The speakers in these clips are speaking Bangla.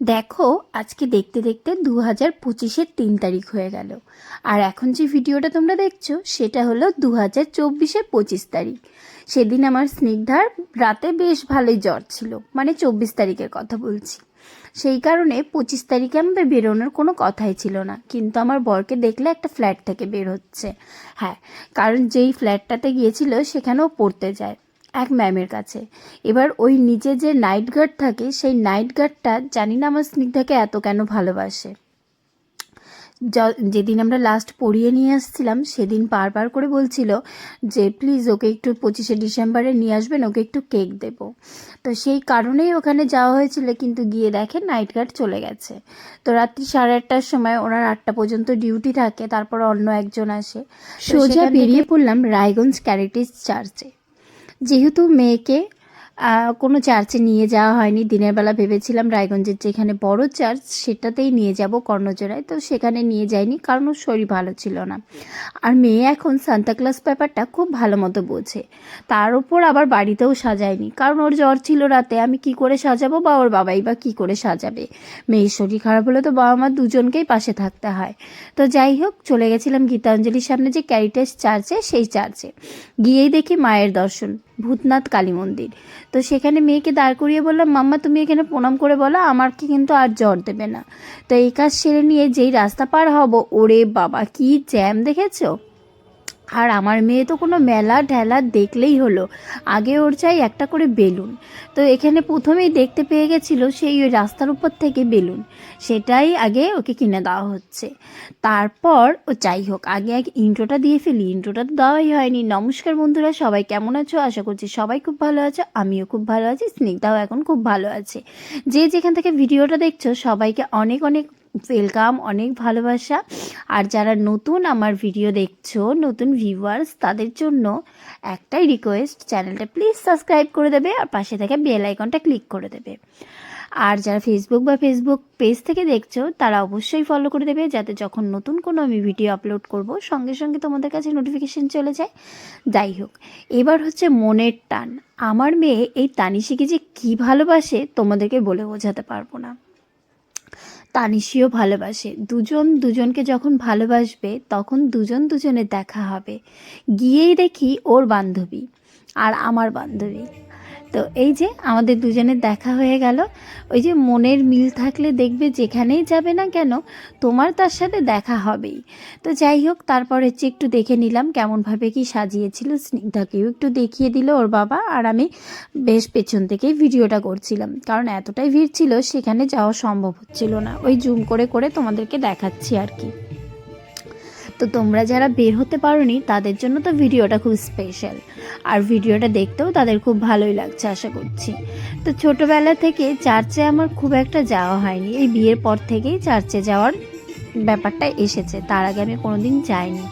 দেখো, আজকে দেখতে দেখতে দু হাজার পঁচিশের তিন তারিখ হয়ে গেল। আর এখন যে ভিডিওটা তোমরা দেখছ, সেটা হলো দু হাজার চব্বিশের পঁচিশ তারিখ। সেদিন আমার স্নিগ্ধার রাতে বেশ ভালোই জ্বর ছিল মানে চব্বিশ তারিখের কথা বলছি। সেই কারণে পঁচিশ তারিখে আমাদের বেরোনোর কোনো কথাই ছিল না, কিন্তু আমার বরকে দেখলে একটা ফ্ল্যাট থেকে বের হচ্ছে। হ্যাঁ কারণ যেই ফ্ল্যাটটাতে গিয়েছিল, সেখানেও পড়তে যায়। এক ম্যামের কাছে। এবার ওই নিচে যে নাইট গার্ড থাকে সেই নাইট গার্ডটা জানি না আমার স্নিগ্ধাকে এত কেন ভালোবাসে। যেদিন আমরা লাস্ট পড়িয়ে নিয়ে আসছিলাম সেদিন বারবার করে বলছিল যে প্লিজ ওকে একটু পঁচিশে ডিসেম্বরে নিয়ে আসবেন ওকে একটু কেক দেব। তো সেই কারণেই ওখানে যাওয়া হয়েছিল কিন্তু গিয়ে দেখে নাইট গার্ড চলে গেছে। তো রাত্রি সাড়ে আটটার সময় ওনার আটটা পর্যন্ত ডিউটি থাকে তারপর অন্য একজন আসে। সোজা বেরিয়ে পড়লাম রায়গঞ্জ ক্যারিটিস চার্চে। যেহেতু মেয়েকে আহ, কোনো চার্চে নিয়ে যাওয়া হয়নি। দিনের বেলা ভেবেছিলাম রায়গঞ্জের যেখানে বড় চার্চ সেটাতেই নিয়ে যাব কর্ণজোড়ায় তো সেখানে নিয়ে যাইনি, কারণ ওর শরীর ভালো ছিল না। আর মেয়ে এখন সান্তাক্লাস ব্যাপারটা খুব ভালো মতো বোঝে। তার উপর আবার বাড়িতেও সাজায়নি। কারণ ওর জ্বর ছিল রাতে, আমি কি করে সাজাবো বা ওর বাবাই বা কি করে সাজাবে? মেয়ের শরীর খারাপ হলে তো বাবা মা দুজনকেই পাশে থাকতে হয়। তো যাই হোক, চলে গেছিলাম গীতাঞ্জলির সামনে যে ক্যারিটাস চার্চে সেই চার্চে গিয়েই দেখি মায়ের দর্শন। ভূতনাথ কালী মন্দির। তো সেখানে মেয়েকে দাঁড় করিয়ে বললাম, মাম্মা, তুমি এখানে প্রণাম করে বলো, আমাকে কিন্তু আর জ্বর দেবে না। তো এই কাজ সেরে নিয়ে যেই রাস্তা পার হব, ওরে বাবা, কি জ্যাম দেখেছ? আর আমার মেয়ে তো কোনো মেলা ঢেলা দেখলেই হলো। আগে ওর চাই একটা করে বেলুন। তো এখানে প্রথমেই দেখতে পেয়ে গেছিল সেই ওই রাস্তার উপর থেকে বেলুন। সেটাই আগে ওকে কিনে দেওয়া হচ্ছে। তারপর ও যাই হোক, আগে এক ইন্ট্রোটা দিয়ে ফেলি। ইন্ট্রোটা তো দেওয়াই হয়নি। নমস্কার বন্ধুরা, সবাই কেমন আছো? আশা করছি সবাই খুব ভালো আছো, আমিও খুব ভালো আছি, স্নিগ্ধাও এখন খুব ভালো আছে। যে যেখান থেকে ভিডিওটা দেখছ, সবাইকে অনেক অনেক ওয়েলকাম অনেক ভালোবাসা। আর যারা নতুন আমার ভিডিও দেখছ, নতুন ভিউয়ার্স তাদের জন্য একটাই রিকোয়েস্ট চ্যানেলটা প্লিজ সাবস্ক্রাইব করে দেবে আর পাশে থেকে বেল আইকনটা ক্লিক করে দেবে। আর যারা ফেসবুক বা ফেসবুক পেজ থেকে দেখছ, তারা অবশ্যই ফলো করে দেবে যাতে যখন নতুন কোনো আমি ভিডিও আপলোড করব, সঙ্গে সঙ্গে তোমাদের কাছে নোটিফিকেশন চলে যায়। যাই হোক, এবার হচ্ছে মনের টান। আমার মেয়ে এই তানিশিকে যে কী ভালোবাসে, তোমাদেরকে বলে বোঝাতে পারব না। তানিশিও ভালোবাসে। দুজন দুজনকে যখন ভালোবাসবে, তখন দুজন দুজনের দেখা হবে। গিয়েই দেখি ওর বান্ধবী আর আমার বান্ধবী। তো এই যে আমাদের দুজনের দেখা হয়ে গেল। ওই যে মনের মিল থাকলে দেখবে যেখানেই যাবে না কেন, তোমার তার সাথে দেখা হবেই। তো যাই হোক, তারপর হচ্ছে একটু দেখে নিলাম কেমনভাবে কি সাজিয়েছিল। স্নিগ্ধাকেও একটু দেখিয়ে দিল ওর বাবা আর আমি বেশ পেছন থেকেই ভিডিওটা করছিলাম। কারণ এতটাই ভিড় ছিল, সেখানে যাওয়া সম্ভব হচ্ছিল না। ওই জুম করে করে তোমাদেরকে দেখাচ্ছি আর কি। তো তোমরা যারা বের হতে পারোনি, তাদের জন্য তো ভিডিওটা খুব স্পেশাল আর ভিডিওটা দেখতেও তাদের খুব ভালোই লাগছে, আশা করছি। তো ছোটোবেলা থেকে চার্চে আমার খুব একটা যাওয়া হয়নি। এই বিয়ের পর থেকেই চার্চে যাওয়ার ব্যাপারটা এসেছে। তার আগে আমি কোনোদিন যাইনি।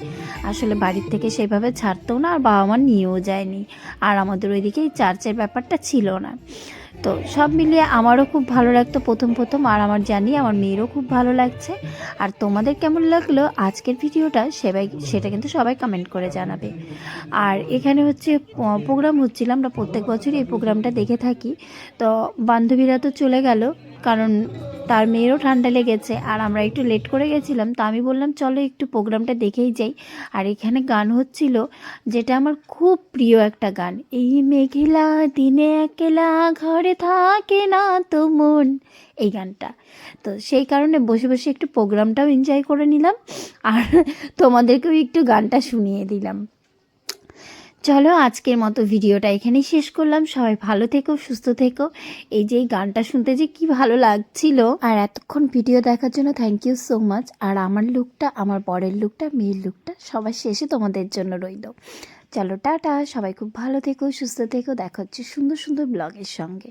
আসলে বাড়ির থেকে সেভাবে ছাড়তেও না, আর বাবা মা নিয়েও যায়নি। আর আমাদের ওইদিকে এই চার্চের ব্যাপারটা ছিল না। তো সব মিলিয়ে আমারও খুব ভালো লাগতো প্রথম প্রথম, আর আমার জানি আমার মেয়েরও খুব ভালো লাগছে। আর তোমাদের কেমন লাগল আজকের ভিডিওটা সেবাই, সেটা কিন্তু সবাই কমেন্ট করে জানাবে। আর এখানে হচ্ছে প্রোগ্রাম হচ্ছিল, আমরা প্রত্যেক বছরই এই প্রোগ্রামটা দেখে থাকি। তো বান্ধবীরা তো চলে গেল, কারণ তার মেয়েরও ঠান্ডা লেগেছে আর আমরা একটু লেট করে গেছিলাম, তো আমি বললাম, চলো একটু প্রোগ্রামটা দেখেই যাই। আর এখানে গান হচ্ছিল, যেটা আমার খুব প্রিয় একটা গান। এই মেঘলা দিনে একেলা ঘরে থাকে না তো মন। এই গানটা। তো সেই কারণে বসে বসে একটু প্রোগ্রামটাও এনজয় করে নিলাম, আর তোমাদেরকেও একটু গানটা শুনিয়ে দিলাম। চলো আজকের মতো ভিডিওটা এখানেই শেষ করলাম। সবাই ভালো থেকো, সুস্থ থেকো। এই যে গানটা শুনতে যে কি ভালো লাগছিল। আর এতক্ষণ ভিডিও দেখার জন্য থ্যাংক ইউ সো মাচ আর আমার লুকটা আমার বরের লুকটা মেয়ের লুকটা সবার শেষে তোমাদের জন্য রইল। চলো টাটা, সবাই খুব ভালো থেকো, সুস্থ থেকো। দেখা হচ্ছে সুন্দর সুন্দর ব্লগের সঙ্গে।